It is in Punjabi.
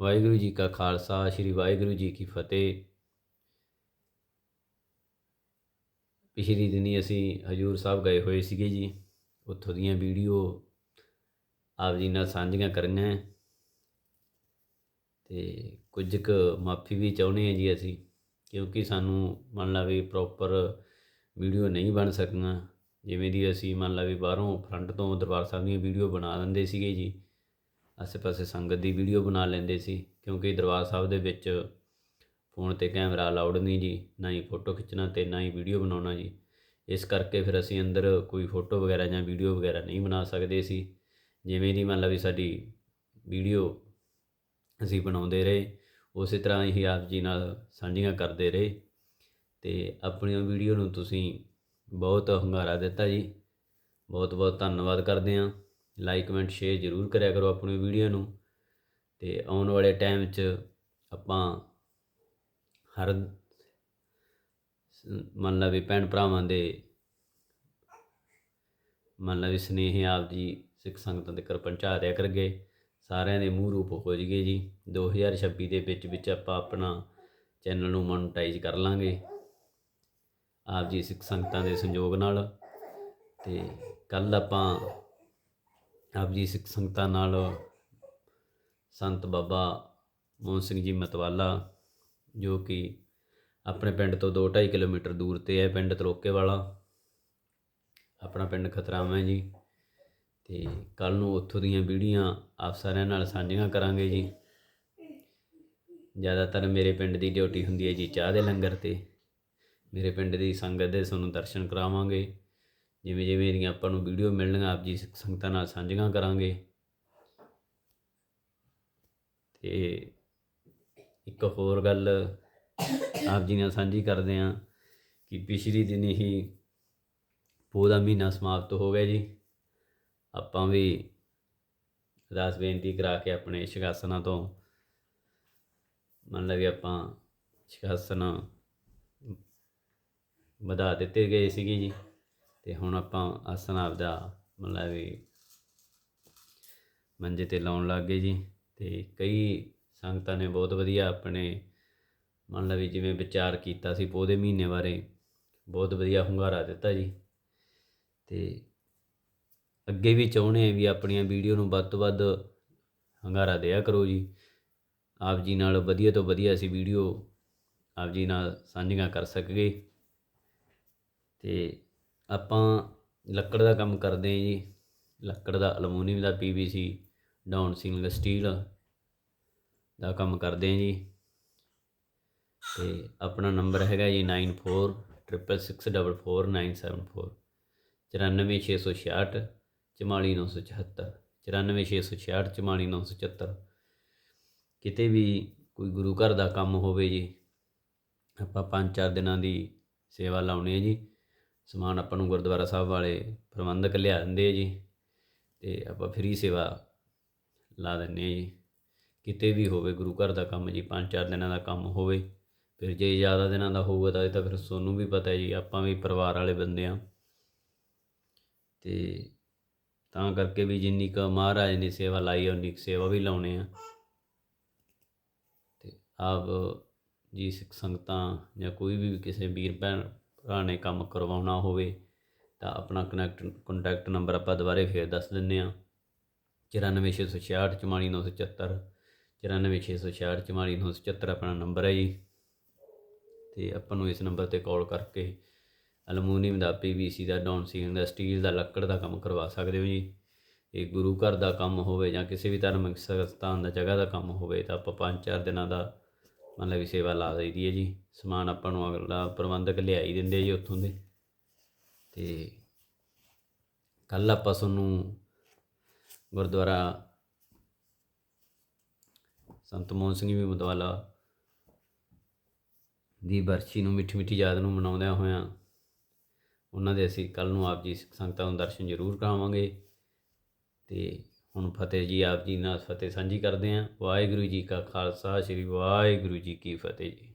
ਵਾਹਿਗੁਰੂ ਜੀ ਕਾ ਖਾਲਸਾ, ਸ੍ਰੀ ਵਾਹਿਗੁਰੂ ਜੀ ਕੀ ਫਤਿਹ। ਪਿਛਲੀ ਦਿਨੀ ਅਸੀਂ ਹਜੂਰ ਸਾਹਿਬ ਗਏ ਹੋਏ ਸੀਗੇ ਜੀ। ਉੱਥੋਂ ਦੀਆਂ ਵੀਡੀਓ ਆਪ ਜੀ ਨਾਲ ਸਾਂਝੀਆਂ ਕਰਨੀਆਂ ਹੈ। ਤੇ ਕੁਝ ਕੁ ਮਾਫੀ ਵੀ ਚਾਹੁੰਦੇ ਹਾਂ ਜੀ ਅਸੀਂ, ਕਿਉਂਕਿ ਸਾਨੂੰ ਮੰਨ ਲਾ ਵੀ ਪ੍ਰੋਪਰ ਵੀਡੀਓ ਨਹੀਂ ਬਣ ਸਕੀਆਂ। ਜਿਵੇਂ ਦੀ ਅਸੀਂ ਮੰਨ ਲਾ ਵੀ ਬਾਹਰੋਂ ਫਰੰਟ ਤੋਂ ਦਰਬਾਰ ਸਾਹਿਬ ਦੀਆਂ ਵੀਡੀਓ ਬਣਾ ਦਿੰਦੇ ਸੀਗੇ ਜੀ। ਆਸੇ-ਪਾਸੇ ਸੰਗਤ ਦੀ ਵੀਡੀਓ ਬਣਾ ਲੈਂਦੇ ਸੀ, ਕਿਉਂਕਿ ਦਰਬਾਰ ਸਾਹਿਬ ਦੇ ਵਿੱਚ ਫੋਨ ਤੇ ਕੈਮਰਾ ਅਲਾਉਡ ਨਹੀਂ ਜੀ, ਨਾ ਹੀ ਫੋਟੋ ਖਿੱਚਣਾ ਤੇ ਨਾ ਹੀ ਵੀਡੀਓ ਬਣਾਉਣਾ ਜੀ। ਇਸ ਕਰਕੇ ਫਿਰ ਅਸੀਂ ਅੰਦਰ ਕੋਈ ਫੋਟੋ ਵਗੈਰਾ ਜਾਂ ਵੀਡੀਓ ਵਗੈਰਾ ਨਹੀਂ ਬਣਾ ਸਕਦੇ ਸੀ। ਜਿਵੇਂ ਦੀ ਮੰਨ ਲਓ ਵੀ ਸਾਡੀ ਵੀਡੀਓ ਅਸੀਂ ਬਣਾਉਂਦੇ ਰਹੇ, ਉਸੇ ਤਰ੍ਹਾਂ ਹੀ ਆਪ ਜੀ ਨਾਲ ਸਾਂਝੀਆਂ ਕਰਦੇ ਰਹੇ। ਤੇ ਆਪਣੀਆਂ ਵੀਡੀਓ ਨੂੰ ਤੁਸੀਂ ਬਹੁਤ ਹੁੰਗਾਰਾ ਦਿੱਤਾ ਜੀ। ਬਹੁਤ ਬਹੁਤ ਧੰਨਵਾਦ ਕਰਦੇ ਹਾਂ। ਲਾਈਕ ਕਮੈਂਟ ਸ਼ੇਅਰ ਜ਼ਰੂਰ ਕਰਿਆ ਕਰੋ ਆਪਣੀ ਵੀਡੀਓ ਨੂੰ। ਤੇ ਆਉਣ ਵਾਲੇ ਟਾਈਮ 'ਚ ਆਪਾਂ ਹਰ ਮੰਨ ਲਾ ਵੀ ਭੈਣ ਭਰਾਵਾਂ ਦੇ ਮੰਨ ਲਾ ਵੀ ਸਨੇਹ ਆਪ ਜੀ, ਸਿੱਖ ਸੰਗਤਾਂ ਤੱਕ ਪਹੁੰਚਾ ਦਿਆ ਕਰਗੇ। ਸਾਰਿਆਂ ਦੇ ਮੂੰਹ ਰੂਪ ਹੋ ਜਗੇ ਜੀ। 2026 ਦੇ ਵਿੱਚ ਵਿੱਚ ਆਪਾਂ ਆਪਣਾ ਚੈਨਲ ਨੂੰ ਮੋਨਟਾਈਜ਼ ਕਰ ਲਾਂਗੇ। ਆਪ ਜੀ ਸਿੱਖ ਸੰਗਤਾਂ ਦੇ ਸੰਯੋਗ ਨਾਲ। ਤੇ ਕੱਲ ਆਪਾਂ ਆਪ ਜੀ ਸਿੱਖ ਸੰਗਤਾਂ ਨਾਲ ਸੰਤ ਬਾਬਾ ਮੋਹਨ ਸਿੰਘ ਜੀ ਮਤਵਾਲਾ, ਜੋ ਕਿ ਆਪਣੇ ਪਿੰਡ ਤੋਂ 2.5 ਕਿਲੋਮੀਟਰ ਦੂਰ ਤੇ ਹੈ, ਪਿੰਡ ਤਲੋਕੇ ਵਾਲਾ। ਆਪਣਾ ਪਿੰਡ ਖਤਰਾਵਾਂ ਜੀ। ਤੇ ਕੱਲ ਨੂੰ ਉੱਥੋਂ ਦੀਆਂ ਵੀਡੀਆਂ ਆਪ ਸਾਰਿਆਂ ਨਾਲ ਸਾਂਝੀਆਂ ਕਰਾਂਗੇ ਜੀ। ਜ਼ਿਆਦਾਤਰ ਮੇਰੇ ਪਿੰਡ ਦੀ ਡਿਊਟੀ ਹੁੰਦੀ ਹੈ ਜੀ ਚਾਹ ਦੇ ਲੰਗਰ ਤੇ। ਮੇਰੇ ਪਿੰਡ ਦੀ ਸੰਗਤ ਦੇ ਤੁਹਾਨੂੰ ਦਰਸ਼ਨ ਕਰਾਵਾਂਗੇ। ਜਿਵੇਂ ਜਿਵੇਂ ਦੀਆਂ ਆਪਾਂ ਨੂੰ ਵੀਡੀਓ ਮਿਲਣਗੀਆਂ ਆਪ ਜੀ ਸੰਗਤਾਂ ਨਾਲ ਸਾਂਝੀਆਂ ਕਰਾਂਗੇ। ਤੇ ਇੱਕ ਹੋਰ ਗੱਲ ਆਪ ਜੀ ਨਾਲ ਸਾਂਝੀ ਕਰਦੇ ਹਾਂ ਕਿ ਪਿਛਲੀ ਦਿਨ ਹੀ ਪੋ ਦਾ ਮਹੀਨਾ ਸਮਾਪਤ ਹੋ ਗਿਆ ਜੀ। ਆਪਾਂ ਵੀ ਅਰਦਾਸ ਬੇਨਤੀ ਕਰਾ ਕੇ ਆਪਣੇ ਸ਼ਿਕਾਸਨਾਂ ਤੋਂ, ਮੰਨ ਲਾ ਵੀ ਆਪਾਂ ਸ਼ਿਕਾਸਨ ਵਧਾ ਦਿੱਤੇ ਗਏ ਸੀਗੇ ਜੀ। ਤੇ ਹੁਣ ਆਪਾਂ ਆਸਣ ਆਪਦਾ ਮਤਲਬ ਵੀ ਮੰਜੇ ਤੇ ਲਾਉਣ ਲੱਗ ਗਏ ਜੀ ਤੇ ਕਈ ਸੰਗਤਾਂ ਨੇ ਬਹੁਤ ਵਧੀਆ ਆਪਣੇ ਮੰਨ ਲਓ ਵੀ ਜਿਵੇਂ ਵਿਚਾਰ ਕੀਤਾ ਸੀ ਪੋਹ ਮਹੀਨੇ ਬਾਰੇ, ਬਹੁਤ ਵਧੀਆ ਹੁੰਗਾਰਾ ਦਿੱਤਾ ਜੀ। ਤੇ ਅੱਗੇ ਵੀ ਚਾਹੁੰਦੇ ਆ ਵੀ ਆਪਣੀਆਂ ਵੀਡੀਓ ਨੂੰ ਵੱਧ ਤੋਂ ਵੱਧ ਹੰਗਾਰਾ ਦਿਆ ਕਰੋ ਜੀ। ਆਪ ਜੀ ਨਾਲ ਵਧੀਆ ਤੋਂ ਵਧੀਆ ਅਸੀਂ ਵੀਡੀਓ ਆਪ ਜੀ ਨਾਲ ਸਾਂਝੀਆਂ ਕਰ ਸਕੀਏ। ਤੇ ਆਪਾਂ ਲੱਕੜ ਦਾ ਕੰਮ ਕਰਦੇ ਹਾਂ ਜੀ। ਲੱਕੜ ਦਾ ਅਲਮੂਨੀਅਮ ਦਾ ਪੀਵੀਸੀ ਡਾਊਨ ਸਿੰਗਲ ਸਟੀਲ ਦਾ ਕੰਮ ਕਰਦੇ ਹਾਂ ਜੀ। ਤੇ ਆਪਣਾ ਨੰਬਰ ਹੈਗਾ ਜੀ 9466644974 94666 44974 94666 44974 ਕਿਤੇ ਵੀ ਕੋਈ ਗੁਰੂ ਘਰ ਦਾ ਕੰਮ ਹੋਵੇ ਜੀ, ਆਪਾਂ ਪੰਜ ਚਾਰ ਦਿਨਾਂ ਦੀ ਸੇਵਾ ਲਾਉਣੀ ਹੈ ਜੀ। ਸਮਾਨ ਆਪਾਂ ਨੂੰ ਗੁਰਦੁਆਰਾ ਸਾਹਿਬ ਵਾਲੇ ਪ੍ਰਬੰਧਕ ਲਿਆ ਦਿੰਦੇ ਆ ਜੀ ਤੇ ਆਪਾਂ ਫ੍ਰੀ ਸੇਵਾ ਲਾ ਦਿੰਦੇ ਆ ਜੀ। ਕਿਤੇ ਵੀ ਹੋਵੇ, ਗੁਰੂ ਘਰ ਦਾ ਕੰਮ ਜੀ, ਪੰਜ ਚਾਰ ਦਿਨਾਂ ਦਾ ਕੰਮ ਹੋਵੇ, ਫਿਰ ਜੇ ਜ਼ਿਆਦਾ ਦਿਨਾਂ ਦਾ ਹੋਊਗਾ ਤਾਂ ਇਹ ਤਾਂ ਫਿਰ ਤੁਹਾਨੂੰ ਵੀ ਪਤਾ ਹੈ ਜੀ, ਆਪਾਂ ਵੀ ਪਰਿਵਾਰ ਵਾਲੇ ਬੰਦੇ ਆ ਤੇ ਤਾਂ ਕਰਕੇ ਵੀ ਜਿੰਨੀ ਕੁ ਮਹਾਰਾਜ ਨੇ ਸੇਵਾ ਲਾਈ ਹੈ ਉਨੀ ਕੁ ਸੇਵਾ ਵੀ ਲਾਉਣੇ ਆ। ਤੇ ਆਪ ਜੀ ਸਿੱਖ ਸੰਗਤਾਂ ਜਾਂ ਕੋਈ ਵੀ ਕਿਸੇ ਵੀਰ ਭੈਣ ਨੇ ਕੰਮ ਕਰਵਾਉਣਾ ਹੋਵੇ, ਤਾਂ ਆਪਣਾ ਕਨੈਕਟ ਕੰਟੈਕਟ ਨੰਬਰ ਆਪਾਂ ਦੁਬਾਰੇ ਫੇਰ ਦੱਸ ਦਿੰਨੇ ਆ 94666 44974 94666 44974 ਆਪਣਾ ਨੰਬਰ ਹੈ ਜੀ। ਤੇ ਆਪਾਂ ਨੂੰ ਇਸ ਨੰਬਰ ਤੇ ਕਾਲ ਕਰਕੇ ਅਲਮੂਨੀਅਮ ਦਾ ਪੀਵੀਸੀ ਦਾ ਡਾਊਨ ਸੀਲਿੰਗ ਦਾ ਸਟੀਲ ਦਾ, ਲੱਕੜ ਦਾ ਕੰਮ ਕਰਵਾ ਸਕਦੇ ਹੋ ਜੀ। ਇਹ ਗੁਰੂ ਘਰ ਦਾ ਕੰਮ ਹੋਵੇ ਜਾਂ ਕਿਸੇ ਵੀ ਧਾਰਮਿਕ ਸੰਸਥਾਨ ਦਾ, ਜਗ੍ਹਾ ਦਾ ਕੰਮ ਹੋਵੇ, ਤਾਂ ਆਪਾਂ ਪੰਜ ਚਾਰ ਦਿਨਾਂ ਦਾ ਮਤਲਬ ਵੀ ਸੇਵਾ ਲਾ ਦਈਦੀ ਹੈ ਜੀ, ਸਮਾਨ ਆਪਾਂ ਨੂੰ ਅਗਲਾ ਪ੍ਰਬੰਧਕ ਲਿਆਈ ਦਿੰਦੇ ਜੀ ਉੱਥੋਂ ਦੇ। ਤੇ ਕੱਲ ਆਪਾਂ ਤੁਹਾਨੂੰ ਗੁਰਦੁਆਰਾ ਸੰਤ ਮੋਹਨ ਸਿੰਘ ਵੀ ਮਤਵਾਲਾ ਦੀ ਬਰਸੀ ਨੂੰ ਮਿੱਠੀ ਮਿੱਠੀ ਯਾਦ ਨੂੰ ਮਨਾਉਂਦਿਆਂ ਹੋਇਆਂ ਉਹਨਾਂ ਦੇ ਅਸੀਂ ਕੱਲ ਨੂੰ ਆਪ ਜੀ ਸੰਗਤਾਂ ਨੂੰ ਦਰਸ਼ਨ ਜ਼ਰੂਰ ਕਰਾਵਾਂਗੇ। ਤੇ ਹੁਣ ਫਤਿਹ ਜੀ, ਆਪ ਜੀ ਨਾਲ ਫਤਿਹ ਸਾਂਝੀ ਕਰਦੇ ਹਾਂ। ਵਾਹਿਗੁਰੂ ਜੀ ਕਾ ਖਾਲਸਾ, ਸ੍ਰੀ ਵਾਹਿਗੁਰੂ ਜੀ ਕੀ ਫਤਿਹ ਜੀ।